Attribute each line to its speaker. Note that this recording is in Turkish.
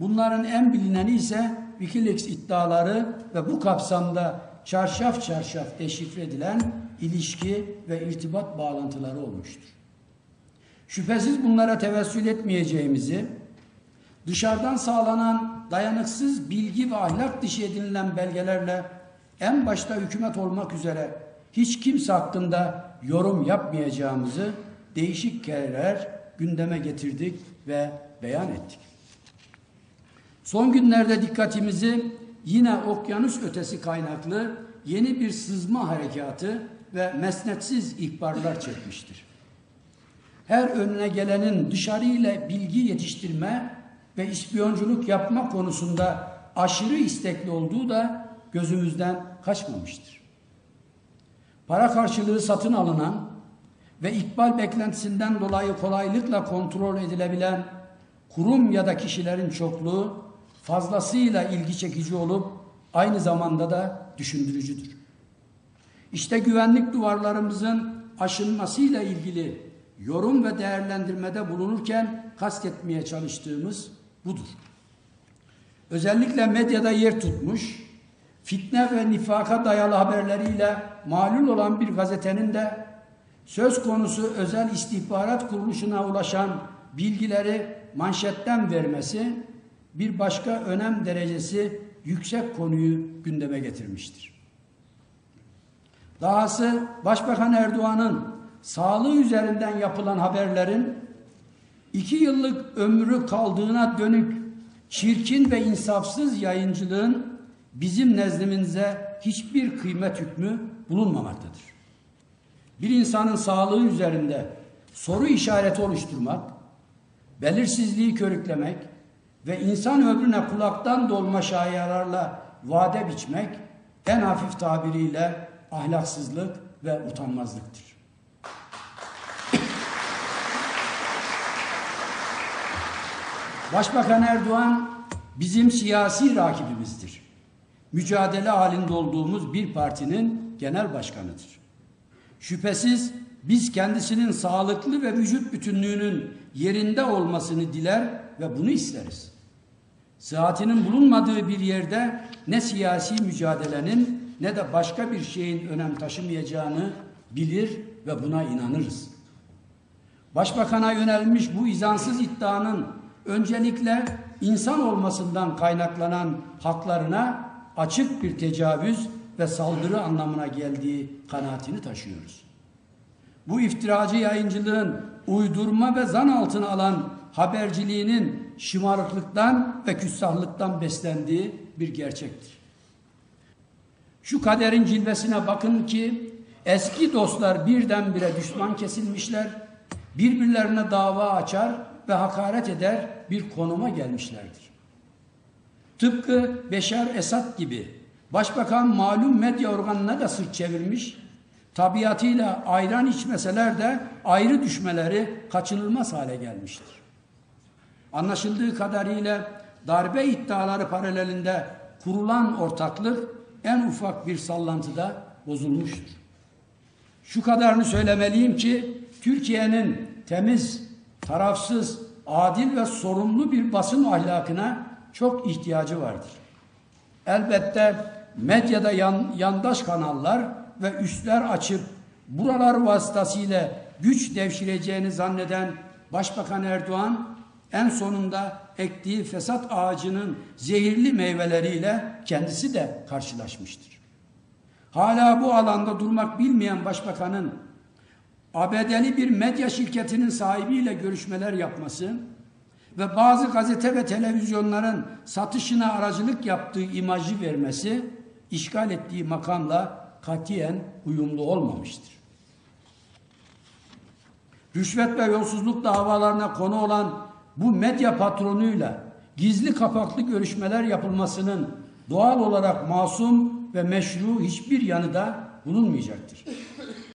Speaker 1: Bunların en bilineni ise Wikileaks iddiaları ve bu kapsamda çarşaf çarşaf deşifre edilen ilişki ve irtibat bağlantıları olmuştur. Şüphesiz bunlara tevessül etmeyeceğimizi, dışarıdan sağlanan dayanıksız bilgi ve ahlak dışı edinilen belgelerle en başta hükümet olmak üzere hiç kimse hakkında yorum yapmayacağımızı değişik kereler gündeme getirdik ve beyan ettik. Son günlerde dikkatimizi yine okyanus ötesi kaynaklı yeni bir sızma harekatı ve mesnetsiz ihbarlar çekmiştir. Her önüne gelenin dışarıyla bilgi yetiştirme ve ispiyonculuk yapma konusunda aşırı istekli olduğu da gözümüzden kaçmamıştır. Para karşılığı satın alınan ve ikbal beklentisinden dolayı kolaylıkla kontrol edilebilen kurum ya da kişilerin çokluğu fazlasıyla ilgi çekici olup aynı zamanda da düşündürücüdür. İşte güvenlik duvarlarımızın aşınmasıyla ilgili yorum ve değerlendirmede bulunurken kastetmeye çalıştığımız budur. Özellikle medyada yer tutmuş, fitne ve nifaka dayalı haberleriyle malul olan bir gazetenin de söz konusu özel istihbarat kuruluşuna ulaşan bilgileri manşetten vermesi bir başka önem derecesi yüksek konuyu gündeme getirmiştir. Dahası Başbakan Erdoğan'ın sağlığı üzerinden yapılan haberlerin iki yıllık ömrü kaldığına dönük çirkin ve insafsız yayıncılığın bizim nezdimizde hiçbir kıymet hükmü bulunmamaktadır. Bir insanın sağlığı üzerinde soru işareti oluşturmak, belirsizliği körüklemek ve insan ömrüne kulaktan dolma şayialarla vade biçmek en hafif tabiriyle ahlaksızlık ve utanmazlıktır. Başbakan Erdoğan bizim siyasi rakibimizdir. Mücadele halinde olduğumuz bir partinin genel başkanıdır. Şüphesiz biz kendisinin sağlıklı ve vücut bütünlüğünün yerinde olmasını diler ve bunu isteriz. Sıhhatinin bulunmadığı bir yerde ne siyasi mücadelenin ne de başka bir şeyin önem taşımayacağını bilir ve buna inanırız. Başbakana yönelmiş bu izansız iddianın öncelikle insan olmasından kaynaklanan haklarına açık bir tecavüz ve saldırı anlamına geldiği kanaatini taşıyoruz. Bu iftiracı yayıncılığın uydurma ve zan altına alan haberciliğinin şımarıklıktan ve küstahlıktan beslendiği bir gerçektir. Şu kaderin cilvesine bakın ki eski dostlar birdenbire düşman kesilmişler, birbirlerine dava açar ve hakaret eder bir konuma gelmişlerdir. Tıpkı Beşar Esad gibi başbakan malum medya organına da sırt çevirmiş, tabiatıyla ayran içmeseler de ayrı düşmeleri kaçınılmaz hale gelmiştir. Anlaşıldığı kadarıyla darbe iddiaları paralelinde kurulan ortaklık en ufak bir sallantıda bozulmuştur. Şu kadarını söylemeliyim ki Türkiye'nin temiz, tarafsız, adil ve sorumlu bir basın ahlakına çok ihtiyacı vardır. Elbette medyada yan, yandaş kanallar ve üstler açıp buralar vasıtasıyla güç devşireceğini zanneden Başbakan Erdoğan en sonunda ektiği fesat ağacının zehirli meyveleriyle kendisi de karşılaşmıştır. Hala bu alanda durmak bilmeyen başbakanın ABD'li bir medya şirketinin sahibiyle görüşmeler yapması ve bazı gazete ve televizyonların satışına aracılık yaptığı imajı vermesi işgal ettiği makamla katiyen uyumlu olmamıştır. Rüşvet ve yolsuzluk davalarına konu olan bu medya patronuyla gizli kapaklı görüşmeler yapılmasının doğal olarak masum ve meşru hiçbir yanı da bulunmayacaktır.